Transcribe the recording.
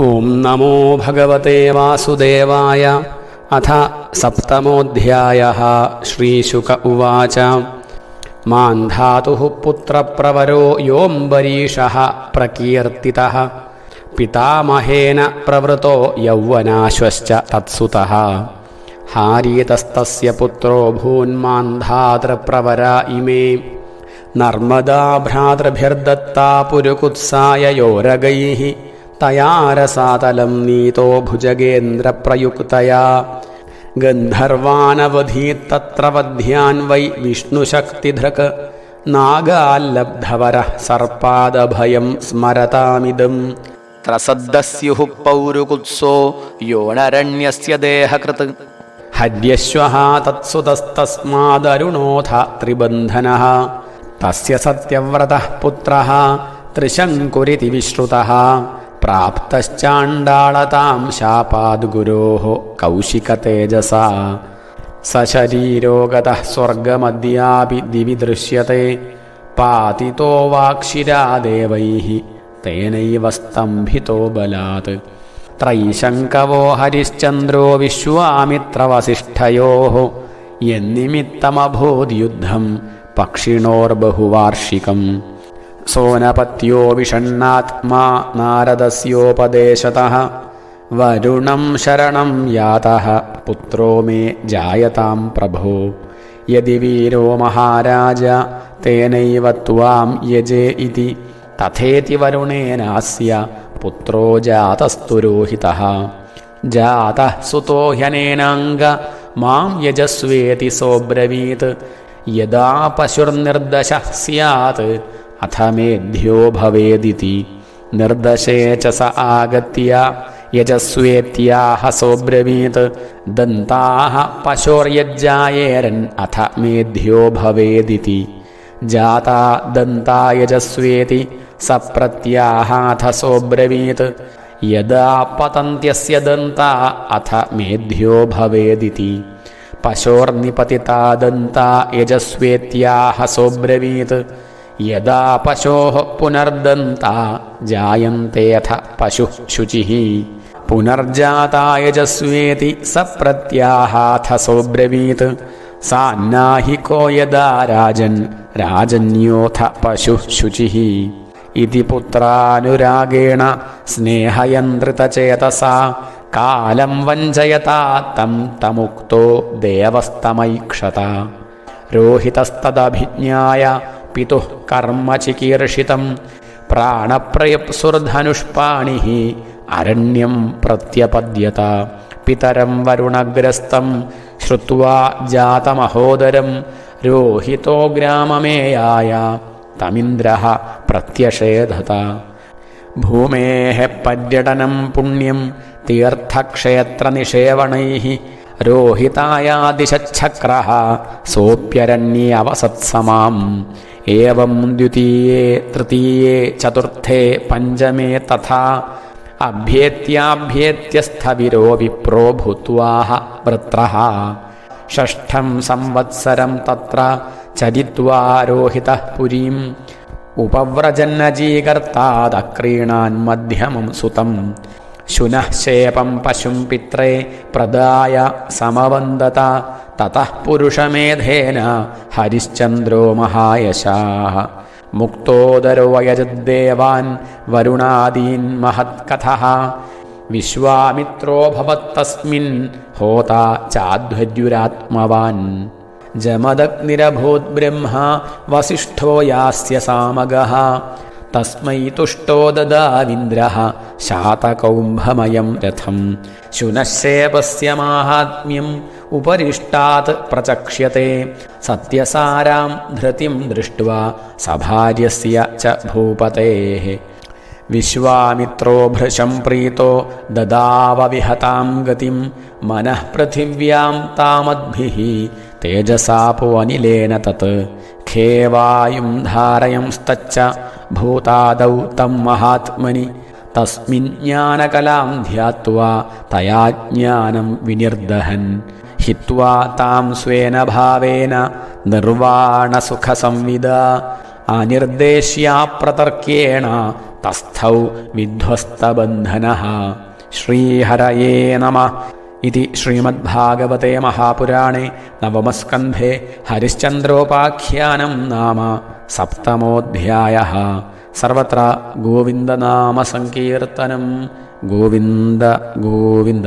ഓം നമോ ഭഗവതേ വാസുദേവായ അഥ സപ്തമോധ്യായ ശ്രീശുക ഉവാച. മാന്ധാതു പുത്രപ്രവരോ യോംബരീഷ പ്രകീർത്തി പിതാമഹേന പ്രവൃത്തോ യൗവനാശ്വശ്ച തത്സുത. ഹാരീതസ്തസ്യ പുത്രോ ഭൂന്മാന്ധാതൃപ്രവര ഇമേ. നർമ്മദാഭ്രാതൃഭിർദത്താ പുരുകുത്സായ യോരഗൈ തയാരസാതലം നീതോ ഭുജഗേന്ദ്രപ്രയുക്തയാ. ഗന്ധർവാനവധീ തത്ര വധ്യാൻ വൈ വിഷ്ണുശക്തിധൃക്. നാഗാല്ലബ്ധവര സർപ്പാദഭയം സ്മരതാമിതം. ത്രസദ്ദസ്യുഃ പൗരുകുത്സോ യോണരണ്യസ്യ ദേഹകൃത്. ഹര്യശ്വഃ തത്സുതസ്തസ്മാദരുണോധ ത്രിബന്ധനഃ. തസ്യ സത്യവ്രതഃ പുത്രഃ ത്രിശങ്കുരിതി വിശ്രുതഃ. പ്രാപ്തശ്ചാണ്ടാളതാം ശാപാദ് ഗുരോः കൗശികതേജസാ സശരീരോഗതഃ സ്വർഗമദ്യാപി ദിവി ദൃശ്യത്തെ പാതിതോ വാക്ഷിരാ ദേവൈः തേനൈവ സ്തംഭിതോ ബലാത്. ത്രൈശങ്കവോ ഹരിശ്ചന്ദ്രോ വിശ്വാമിത്രവസിഷ്ഠയോः എന്നിമിത്തമഭൂദ്യുദ്ധം പക്ഷിണോർബഹുവാർഷികം. सोनपत्यो विषण्णात्मा नारदस्योपदेशतः वरुणं शरणं यातः पुत्रो मे जायतां प्रभो यदि वीरो महाराज तेनैव त्वां यजे इति तथेति वरुणेनास्य पुत्रो जातस्तु रोहितः जातः सुतो ह्यनेनाङ्ग मां यजस्वेति सोऽब्रवीत् यदा पशुर्निर्दशः स्यात् അഥമേധ്യോ ഭവേദിതി. നിർദ്ദശേ ച സ ആഗത്യ യജസ്വേത്യാഹ സോബ്രവീത്. ദന്താഹ പശോർയജ്ജായേരൻ അഥ മേധ്യോ ഭവേദിതി. ജാതാ ദന്താ യജസ്വേതി സപ്രത്യാഹാഥ സോബ്രവീത്. യഥാ പതന്ത്യസ്യ ദന്ത അഥ മേധ്യോ ഭവേദിതി. പശോർനിപതിതാ ദന്ത യജസ്വേത്യാഹ സോബ്രവീത്. യഥാ പശോ പുനർദന്ത ജായന്തേഥ പശു ശുചി. പുനർജാതായജസ്വേതി സ പ്രത്യാഹാഥ സോബ്രവീത് സാന്നാഹിക്കോ യഥാ രാജൻ രാജന്യോഥ പശു ശുചി. ഇതി പുത്രാനുരാഗേണ സ്നേഹയന്ത്രിതചേതസാ. കാലം വഞ്ചയതാ തം തമുക്തോ ദേവസ്തമൈക്ഷത. രോഹിതസ്തദഭിജ്ഞായ പിതുഃ കർമ്മചികീർഷിതം പ്രാണപ്രയപ്സുർധനുഷ്പാണി അരണ്യം പ്രത്യപദ്യത. പിതരം വരുണഗ്രസ്തം ശ്രുവാ ജാതമഹോദരം. രോഹിതോ ഗ്രാമമേയായ തമിന്ദ്ര പ്രത്യഷേധത ഭൂമേ പര്യടനം പുണ്യം തീർത്ഥക്ഷേത്രനിഷേവണൈ രോഹിതായാദിശക്ര സോപ്യരണ്യേ അവസത്സമാം ഏവം ദ്വിതീയേ തൃതീയേ ചതുർത്ഥേ പഞ്ചമേ തഥാ. അഭ്യേത്യാഭ്യേത്യസ്ഥവിരോ വിപ്രോ ഭൂത്വാഹ വൃത്ര ഷഷ്ഠം സംവത്സരം തത്ര ചരിത്വാരോഹിത പുരീം. ഉപവ്രജന്നജീകർത്താദക്രീണാൻ മധ്യമം സുതം. ശുനഃശേപം പശും പിത്രേ പ്രദായ സമവന്ദത തതഃ പുരുഷമേധേന ഹരിശ്ചന്ദ്രോ മഹായശാഃ. മുക്തോദരോ യജദ്ദേവാൻ വരുണാദീൻ മഹത്കഥഃ. വിശ്വാമിത്രോ ഭവത്തസ്മിൻ ഹോത ചാധ്വര്യുരാത്മവാൻ. ജമദഗ്നിരഭൂത് ബ്രഹ്മ വസിഷ്ഠോ യാസ്യ സാമഗഃ തസ്മൈ തുഷ്ടോ ദദാവിന്ദ്ര ശാതകൗംഭമയം രഥം. ശുനശേപസ്യ മാഹാത്മ്യം ഉപരിഷ്ടാത് പ്രചക്ഷ്യത്തെ. സത്യസാരാം ധൃതിം ദൃഷ്ട്വാ സഭാര്യസ്യ ച ഭൂപതേഃ. വിശ്വാമിത്രോ ഭൃശം പ്രീതോ ദദാവവിഹതാം ഗതിം മനഃ പൃഥിവ്യാം താമദ്ഭിഃ. തേജസാപോ അനിലേന തത്. ഖേവായും ധാരയംസ്തച്ച ഭൂതാദൗ തം മഹാത്മനി. തസ്മിൻ ജ്ഞാനകലാം ധ്യാത്വാ തയാ ജ്ഞാനം വിനിർദഹൻ. ഹിത്വാ താം സ്വേന ഭാവേന നിർവാണസുഖസംവിദ. അനിർദ്ദേശ്യാപ്രതർക്യേണ തസ്ഥൗ വിധ്വസ്തബന്ധന. ശ്രീഹരയേ നമ. ഇതി ശ്രീമദ്ഭാഗവതേ മഹാപുരാണേ നവമസ്കന്ധേ ഹരിശ്ചന്ദ്രോപാഖ്യാനം നാമ സപ്തമോധ്യായ. സർവത്ര ഗോവിന്ദനാമസങ്കീർത്തനം ഗോവിന്ദ ഗോവിന്ദ.